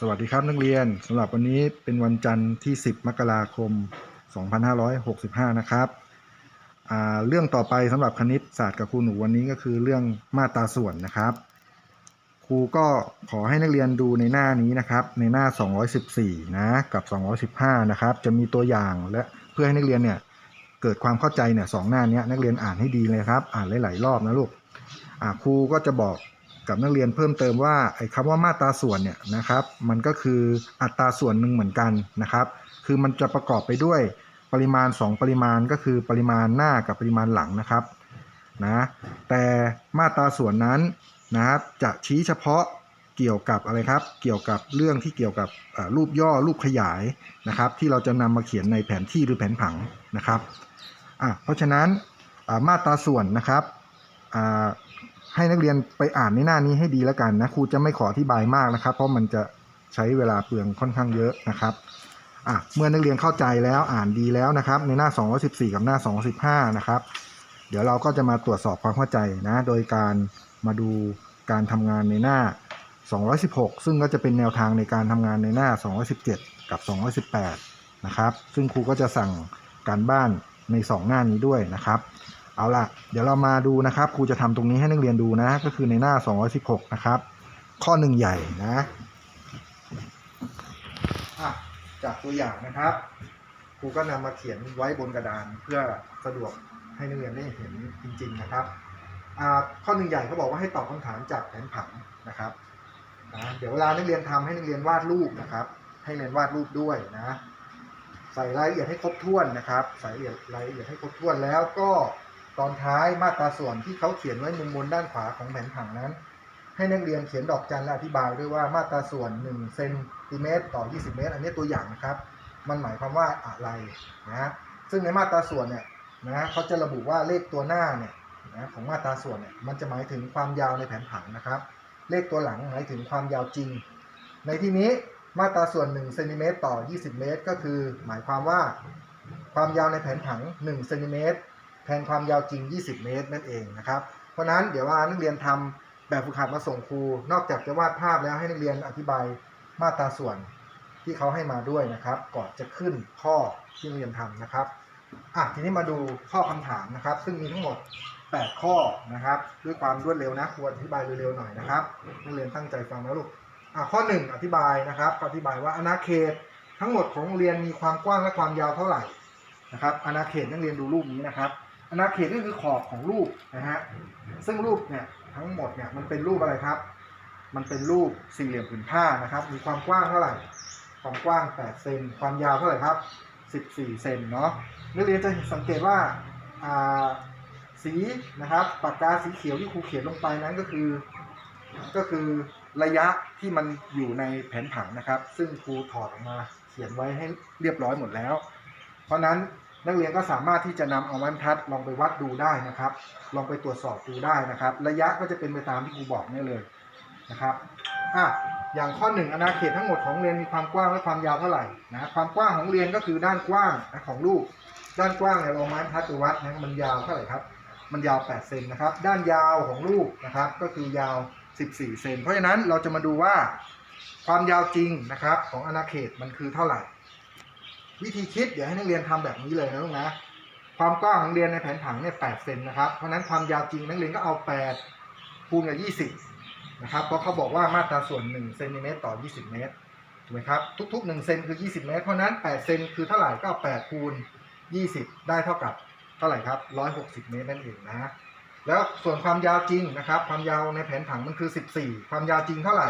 สวัสดีครับนักเรียนสำหรับวันนี้เป็นวันจันทร์ที่ 10 มกราคม 2565 นะครับเรื่องต่อไปสำหรับคณิตศาสตร์กับครูหนูวันนี้ก็คือเรื่องมาตราส่วนนะครับ ครูก็ขอให้นักเรียนดูในหน้านี้นะครับ ในหน้า 214 นะกับ 215 นะครับ จะมีตัวอย่างและเพื่อให้นักเรียนเนี่ยเกิดความเข้าใจเนี่ยสองหน้านี้นักเรียนอ่านให้ดีเลยครับ อ่านหลาย ๆ รอบนะลูกครูก็จะบอก กับนักเรียนเพิ่มเติมว่าไอ้คำว่ามาตราส่วนเนี่ยนะครับมันก็คืออัตราส่วนหนึ่งเหมือนกันนะครับ คือมันจะประกอบไปด้วยปริมาณ 2 ปริมาณก็คือปริมาณหน้ากับปริมาณหลังนะครับนะแต่มาตราส่วนนั้นนะครับจะชี้เฉพาะเกี่ยวกับอะไรครับ เกี่ยวกับเรื่องที่เกี่ยวกับรูปย่อรูปขยายนะครับ ที่เราจะนำมาเขียนในแผนที่หรือแผนผังนะครับอะเพราะฉะนั้นมาตราส่วนนะครับ ให้นักเรียนไปอ่านในหน้านี้ให้ดีแล้วกันนะครูจะไม่ขออธิบายมากนะครับ เพราะมันจะใช้เวลาเปลืองค่อนข้างเยอะนะครับอะเมื่อนักเรียนเข้าใจแล้วอ่านดีแล้วนะครับ ในหน้า 214 กับหน้า 215 นะครับ เดี๋ยวเราก็จะมาตรวจสอบความเข้าใจนะ โดยการมาดูการทำงานในหน้า 216 ซึ่งก็จะเป็นแนวทางในการทำงานในหน้า 217 กับ 218 นะครับ ซึ่งครูก็จะสั่งการบ้านใน 2 หน้านี้ด้วยนะครับ เอาล่ะ เดี๋ยวเรามาดูนะครับ ครูจะทำตรงนี้ให้นักเรียนดูนะ ก็คือในหน้า 216 นะครับ ข้อหนึ่งใหญ่นะะจากตัวอย่างนะครับ ครูก็นำมาเขียนไว้บนกระดานเพื่อสะดวกให้นักเรียนได้เห็นจริง ๆนะครับ ข้อหนึ่งใหญ่เขาบอกว่าให้ตอบคำถามจากแผนผังนะครับนะเดี๋ยวเวลานักเรียนทำให้นักเรียนวาดรูปนะครับ ให้เรียนวาดรูปด้วยนะ ใส่รายละเอียดให้ครบถ้วนนะครับ ใส่รายละเอียดให้ครบถ้วนแล้วก็ ตอนท้ายมาตราส่วนที่เขาเขียนไว้มุมบนด้านขวาของแผนผังนั้น ให้นักเรียนเขียนดอกจันและอธิบายด้วยว่ามาตราส่วน1เซนติเมตรต่อ 20 เมตร อันนี้ตัวอย่างนะครับ มันหมายความว่าอะไรนะซึ่งในมาตราส่วนเนี่ยนะเขาจะระบุว่าเลขตัวหน้าเนี่ยนะของมาตราส่วนเนี่ยมันจะหมายถึงความยาวในแผนผังนะครับ เลขตัวหลังหมายถึงความยาวจริง ในที่นี้มาตราส่วน1เซนติเมตรต่อ 20 เมตร ก็คือหมายความว่าความยาวในแผนผัง1เซนติเมตร แทนความยาวจริง 20 เมตรนั่นเองนะครับ เพราะฉะนั้นเดี๋ยวว่านักเรียนทำแบบฝึกหัดมาส่งครู นอกจากจะวาดภาพแล้วให้นักเรียนอธิบายมาตราส่วนที่เขาให้มาด้วยนะครับ ก่อนจะขึ้นข้อที่นักเรียนทำนะครับอะทีนี้มาดูข้อคำถามนะครับ ซึ่งมีทั้งหมด 8 ข้อนะครับ ด้วยความรวดเร็วนะควรอธิบายเร็วๆหน่อยนะครับนักเรียนตั้งใจฟังนะลูกอะข้อ 1 อธิบายนะครับ อธิบายว่าอาณาเขตทั้งหมดของโรงเรียนมีความกว้างและความยาวเท่าไหร่นะครับอาณาเขตนักเรียนดูรูปนี้นะครับ อาณาเขตก็คือขอบของรูปนะฮะซึ่งรูปเนี่ยทั้งหมดเนี่ยมันเป็นรูปอะไรครับ มันเป็นรูปสี่เหลี่ยมผืนผ้านะครับ มีความกว้างเท่าไหร่ ความกว้าง 8 เซน ความยาวเท่าไหร่ครับ 14 เซนเนาะ นักเรียนจะสังเกตว่าสีนะครับปากกาสีเขียวที่ครูเขียนลงไปนั้นก็คือ ก็คือระยะที่มันอยู่ในแผนผังนะครับ ซึ่งครูถอดออกมาเขียนไว้ให้เรียบร้อยหมดแล้ว เพราะนั้น นักเรียนก็สามารถที่จะนำเอาไม้บรรทัดลองไปวัดดูได้นะครับ ลองไปตรวจสอบดูได้นะครับ ระยะก็จะเป็นไปตามที่ครูบอกนี่เลยนะครับอะอย่างข้อหนึ่งอาณาเขตทั้งหมดของเรียนมีความกว้างและความยาวเท่าไหร่นะความกว้างของเรียนก็คือด้านกว้างของลูก ด้านกว้างเนี่ยเราเอาไม้บรรทัดไปวัดนะมันยาวเท่าไหร่ครับ มันยาว 8 เซนนะครับ ด้านยาวของลูกนะครับ ก็คือยาว 14 เซนเพราะฉะนั้นเราจะมาดูว่าความยาวจริงนะครับของอาณาเขตมันคือเท่าไหร่ วิธีคิดเดี๋ยวให้นักเรียนทำแบบนี้เลยนะลูกนะ ความกว้างของเรียนในแผนผังเนี่ย8เซนนะครับ เพราะฉะนั้นความยาวจริงนักเรียนก็เอา8คูณกับ20นะครับเพราะเขาบอกว่ามาตราส่วน1เซนติเมตรต่อ20เมตรถูกไหมครับทุกๆ1เซนคือ20เมตรเพราะฉะนั้น8เซนคือเท่าไหร่ก็เอา8คูณ20ได้เท่ากับเท่าไหร่ครับ160เมตรนั่นเองนะแล้วส่วนความยาวจริงนะครับ ความยาวในแผนผังมันคือ 14 ความยาวจริงเท่าไหร่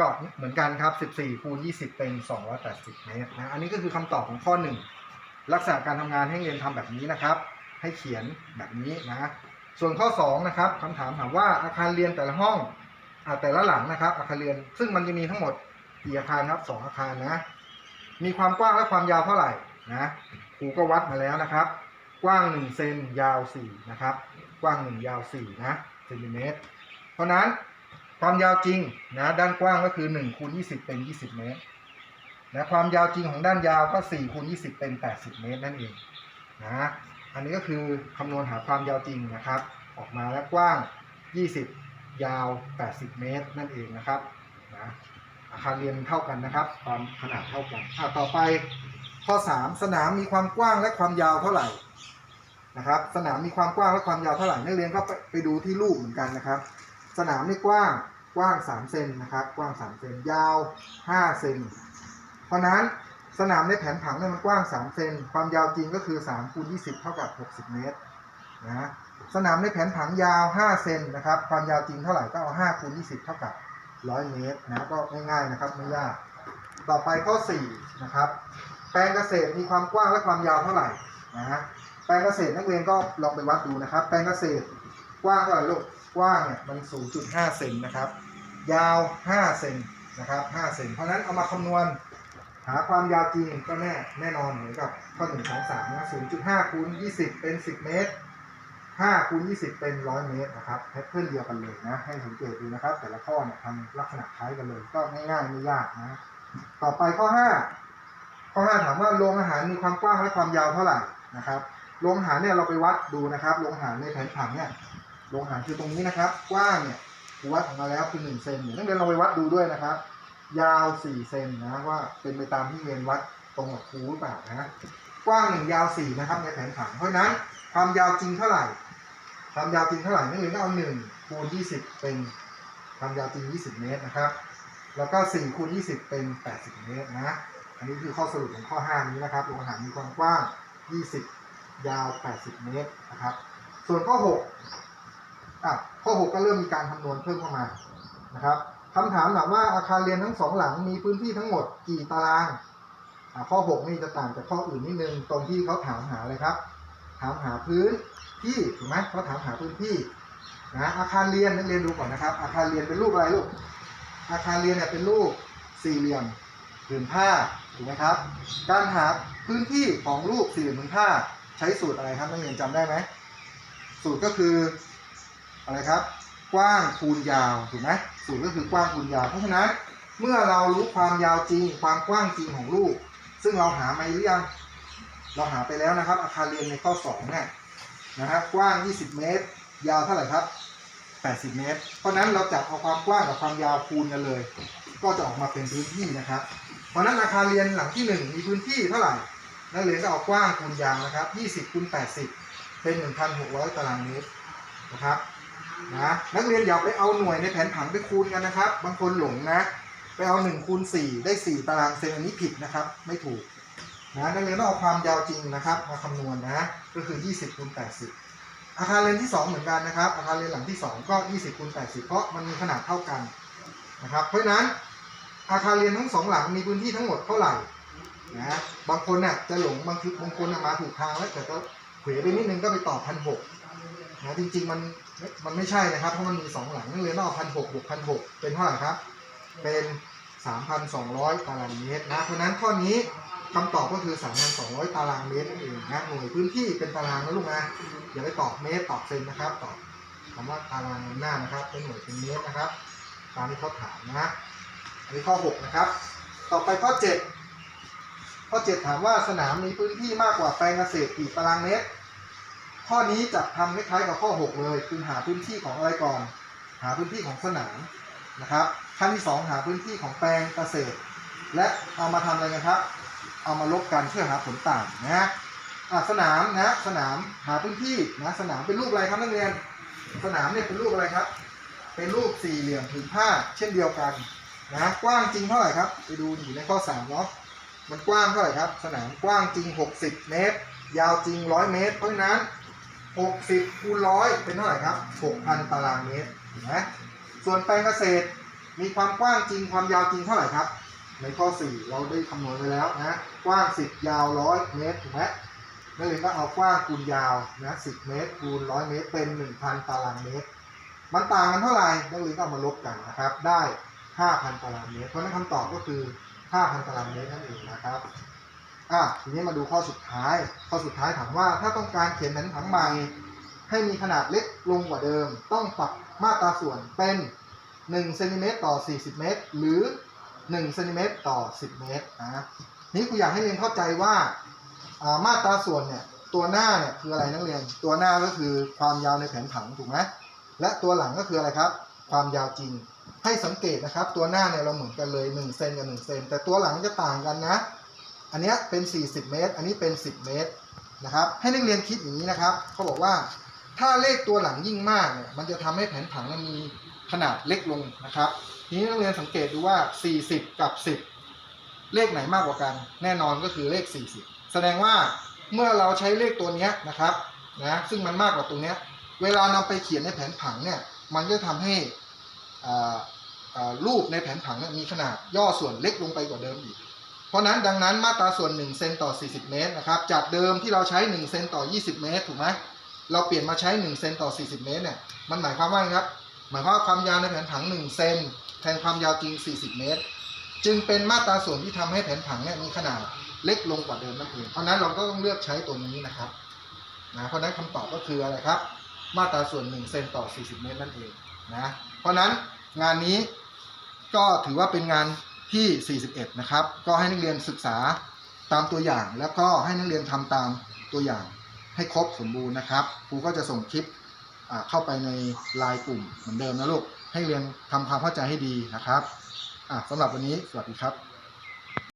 ก็เหมือนกันครับ 14คูณ20 เป็น 280 เมตรนะ อันนี้ก็คือคำตอบของข้อ 1 ลักษณะการทำงานให้เรียนทำแบบนี้นะครับ ให้เขียนแบบนี้นะ ส่วนข้อ 2 นะครับคำถามถามว่าอาคารเรียนแต่ละห้องอแต่ละหลังนะครับ อาคารเรียน ซึ่งมันจะมีทั้งหมดกี่อาคารครับสอาคารนะ มีความกว้างและความยาวเท่าไหร่นะครูก็วัดมาแล้วนะครับ กว้าง 1 เซนยาว 4 นะครับ กว้าง 1 ยาว 4 นะเซนติเมตร เพราะนั้น ความยาวจริงนะด้านกว้างก็คือ1คูณ20 เป็น 20 เมตรนะความยาวจริงของด้านยาวก็4คูณ20 เป็น 80 เมตรนั่นเองนะอันนี้ก็คือคำนวณหาความยาวจริงนะครับ ออกมาแล้วกว้าง 20 ยาว 80 เมตรนั่นเองนะครับนะอาคารเรียนเท่ากันนะครับ ความขนาดเท่ากันอะต่อไปข้อ 3 สนามมีความกว้างและความยาวเท่าไหร่นะครับ สนามมีความกว้างและความยาวเท่าไหร่นักเรียนก็ไปไปดูที่รูปเหมือนกันนะครับ สนามนี่กว้าง กว้าง 3 เซนนะครับ กว้าง 3 เซน ยาว 5 เซน เพราะนั้นสนามในแผนผังเนี่ยมันกว้าง 3 เซน ความยาวจริงก็คือ3คูณ20 เท่ากับ 60 เมตรนะสนามในแผนผังยาว 5 เซนนะครับ ความยาวจริงเท่าไหร่ก็เอา5คูณ20 เท่ากับ 100 เมตรนะก็ง่ายๆนะครับไม่ยาก ต่อไปข้อ4นะครับ แปลงเกษตรมีความกว้างและความยาวเท่าไหร่นะฮะ แปลงเกษตรนักเรียนก็ลองไปวัดดูนะครับ แปลงเกษตร กว้างเท่าไหร่ลูกกว้างเนี่ยมัน 0.5 เซนนะครับ ยาว 5 เซนนะครับ5เซนเพราะนั้นเอามาคำนวณหาความยาวจริงก็แน่แน่นอนเหมือนกับข้อ1 2 3นะ0.5คูณ20 เป็น 10 เมตร5คูณ20 เป็น 100 เมตรนะครับแพทเทิร์นเดียวกันเลยนะ ให้สังเกตดูนะครับ แต่ละข้อเนี่ยทำลักษณะคล้ายกันเลย ก็ง่ายๆไม่ยากนะ ต่อไปข้อ 5 ข้อ 5 ถามว่าโรงอาหารมีความกว้างและความยาวเท่าไหร่นะครับโรงอาหารเนี่ยเราไปวัดดูนะครับโรงอาหารในแผนผังเนี่ย โรงอาหารคือตรงนี้นะครับ กว้างเนี่ยวัดออกมาแล้วคือ1เซนเนี่ยนักเรียนเราไปวัดดูด้วยนะครับ ยาว4เซนนะว่าเป็นไปตามที่เรียนวัดตรงกับครูหรือเปล่านะกว้าง1ยาว4นะครับในแผนผังเพราะนั้นความยาวจริงเท่าไหร่ความยาวจริงเท่าไหร่นักเรียนก็เอา1คูณ20 เป็นความยาวจริง 20 เมตรนะครับ แล้วก็4คูณ20 เป็น 80 เมตรนะอันนี้คือข้อสรุปของข้อ 5 นี้นะครับโรงอาหารมีความกว้าง 20 ยาว 80 เมตรนะครับ ส่วนข้อ 6 อะข้อ 6 ก็เริ่มมีการคำนวณเพิ่มเข้ามานะครับคำถามถามว่าอาคารเรียนทั้งสองหลังมีพื้นที่ทั้งหมดกี่ตารางอะข้อ 6 นี่จะต่างจากข้ออื่นนิดนึงตรงที่เขาถามหาอะไรครับ ถามหาพื้นที่ถูกไหมเขาถามหาพื้นที่นะอาคารเรียนนักเรียนดูก่อนนะครับ อาคารเรียนเป็นรูปอะไรลูกอาคารเรียนเนี่ยเป็นรูปสี่เหลี่ยมผืนผ้าถูกไหมครับ การหาพื้นที่ของรูปสี่เหลี่ยมผืนผ้า ใช้สูตรอะไรครับนักเรียนจำได้ไหมสูตรก็คือ อะไรครับ กว้างคูณยาวถูกไหมสูตรก็คือกว้างคูณยาว เพราะฉะนั้นเมื่อเรารู้ความยาวจริง ความกว้างจริงของรูปซึ่งเราหามาหรือยังเราหาไปแล้วนะครับ อาคารเรียนในข้อ2เนี่ยนะครับกว้าง 20 เมตร ยาวเท่าไหร่ครับ 80 เมตร เพราะนั้นเราจับเอาความกว้างกับความยาวคูณกันเลย ก็จะออกมาเป็นพื้นที่นะครับ เพราะฉะนั้นอาคารเรียนหลังที่ 1 มีพื้นที่เท่าไหร่นักเรียนก็เอากว้างคูณยาวนะครับ 20คูณ80 เป็น 1,600 ตารางเมตรนะครับ นะนักเรียนอย่าไปเอาหน่วยในแผนผังไปคูณกันนะครับ บางคนหลงนะ ไปเอา1คูณ4ได้ 4 ตารางเซนอันนี้ผิดนะครับ ไม่ถูกนะนักเรียนต้องเอาความยาวจริงนะครับมาคำนวณนะก็คือ 20คูณ80 อาคารเรียนที่ 2 เหมือนกันนะครับ อาคารเรียนหลังที่ 2 ก็ 20คูณ80 เพราะมันมีขนาดเท่ากันนะครับ เพราะฉะนั้นอาคารเรียนทั้งสองหลังมีพื้นที่ทั้งหมดเท่าไหร่นะบางคนน่ะจะหลงบางทีบางคนมาถูกทางแล้วแต่ก็เขวไปนิดนึงก็ไปตอบพันหก นะจริงๆมันมันไม่ใช่นะครับ เพราะมันมีสองหลังนักเรียนต้องเอาพันหกบวกพันหกเป็นเท่าไหร่ครับ เป็นสามพันสองร้อยตารางเมตรนะ เพราะนั้นข้อนี้คำตอบก็คือสามพันสองร้อยตารางเมตรนั่นเองนะหน่วยพื้นที่เป็นตารางนะลูกนะอย่าไปตอบเมตรตอบเซนนะครับ ตอบคำว่าตารางหน้านะครับ เป็นหน่วยเป็นเมตรนะครับ ตามที่เขาถามนะอันนี้ข้อ 6 นะครับ ต่อไปข้อ 7 ข้อ 7 ถามว่าสนามมีพื้นที่มากกว่าแปลงเกษตรกี่ตารางเมตร ข้อนี้จะทำคล้ายๆกับข้อ 6 เลย คือหาพื้นที่ของอะไรก่อน หาพื้นที่ของสนามนะครับ ขั้นที่ 2 หาพื้นที่ของแปลงเกษตร และเอามาทำอะไรกันครับ เอามาลบกันเพื่อหาผลต่างนะอะสนามนะสนามหาพื้นที่นะสนามเป็นรูปอะไรครับนักเรียน สนามเนี่ยเป็นรูปอะไรครับ เป็นรูปสี่เหลี่ยมผืนผ้าเช่นเดียวกันนะกว้างจริงเท่าไหร่ครับไปดูอยู่ในข้อ3เนาะมันกว้างเท่าไหร่ครับ สนามกว้างจริง 60 เมตร ยาวจริง 100 เมตร เพราะฉะนั้น 60คูณร้อยเป็นเท่าไหร่ครับ 6,000 ตารางเมตรนไหมส่วนแปลงเกษตรมีความกว้างจริงความยาวจริงเท่าไหร่ครับ ในข้อ 4 เราได้คำนวณไว้แล้วนะกว้าง 10 ยาว 100 เมตรถูกไหมนักเรียนก็เอากว้างคูณยาวนะ10 เมตรคูณ 100 เมตรเป็น 1,000 ตารางเมตร มันต่างกันเท่าไหร่นักเรียนก็เอามาลบกันนะครับ ได้ 5,000 ตารางเมตร เพราะฉะนั้นคำตอบก็คือ 5,000 ตารางเมตรนั่นเองนะครับ อะทีนี้มาดูข้อสุดท้าย ข้อสุดท้ายถามว่า ถ้าต้องการเขียนแผนผังใหม่ ให้มีขนาดเล็กลงกว่าเดิม ต้องปรับมาตราส่วนเป็น1เซนติเมตรต่อ 40 เมตร หรือ1เซนติเมตรต่อ 10 เมตรนะนี่กูอยากให้เรียนเข้าใจว่าอ่ามาตราส่วนเนี่ยตัวหน้าเนี่ยคืออะไรนักเรียน ตัวหน้าก็คือความยาวในแผนผังถูกไหมและตัวหลังก็คืออะไรครับ ความยาวจริงให้สังเกตนะครับ ตัวหน้าเนี่ยเราเหมือนกันเลย1เซนกับ1เซนแต่ตัวหลังจะต่างกันนะ อันนี้เป็น 40 เมตร อันนี้เป็น 10 เมตรนะครับ ให้นักเรียนคิดอย่างนี้นะครับ เขาบอกว่าถ้าเลขตัวหลังยิ่งมากเนี่ยมันจะทำให้แผนผังมันมีขนาดเล็กลงนะครับ ทีนี้นักเรียนสังเกตดูว่า 40 กับ 10 เลขไหนมากกว่ากัน แน่นอนก็คือเลข 40 แสดงว่าเมื่อเราใช้เลขตัวนี้นะครับนะซึ่งมันมากกว่าตรงนี้เวลานำไปเขียนในแผนผังเนี่ยมันจะทำให้รูปในแผนผังมีขนาดย่อส่วนเล็กลงไปกว่าเดิมอีก เพราะนั้นดังนั้นมาตราส่วน1เซนต่อ 40 เมตรนะครับจากเดิมที่เราใช้1เซนต่อ 20 เมตรถูกไหมเราเปลี่ยนมาใช้1เซนต่อ 40 เมตรเนี่ยมันหมายความว่าไงครับหมายความว่าความยาวในแผนผัง 1 เซนแทนความยาวจริง 40 เมตร จึงเป็นมาตราส่วนที่ทำให้แผนผังเนี่ยมีขนาดเล็กลงกว่าเดิมนั่นเองเพราะนั้นเราก็ต้องเลือกใช้ตัวนี้นะครับนะเพราะนั้นคำตอบก็คืออะไรครับ มาตราส่วน1เซนต่อ 40 เมตรนั่นเองนะเพราะนั้นงานนี้ก็ถือว่าเป็นงาน ที่ 41 นะครับ ก็ให้นักเรียนศึกษาตามตัวอย่าง แล้วก็ให้นักเรียนทำตามตัวอย่างให้ครบสมบูรณ์นะครับครูก็จะส่งคลิปเข้าไปในไลน์กลุ่มเหมือนเดิมนะลูกให้เรียนทำความเข้าใจให้ดีนะครับสำหรับวันนี้สวัสดีครับ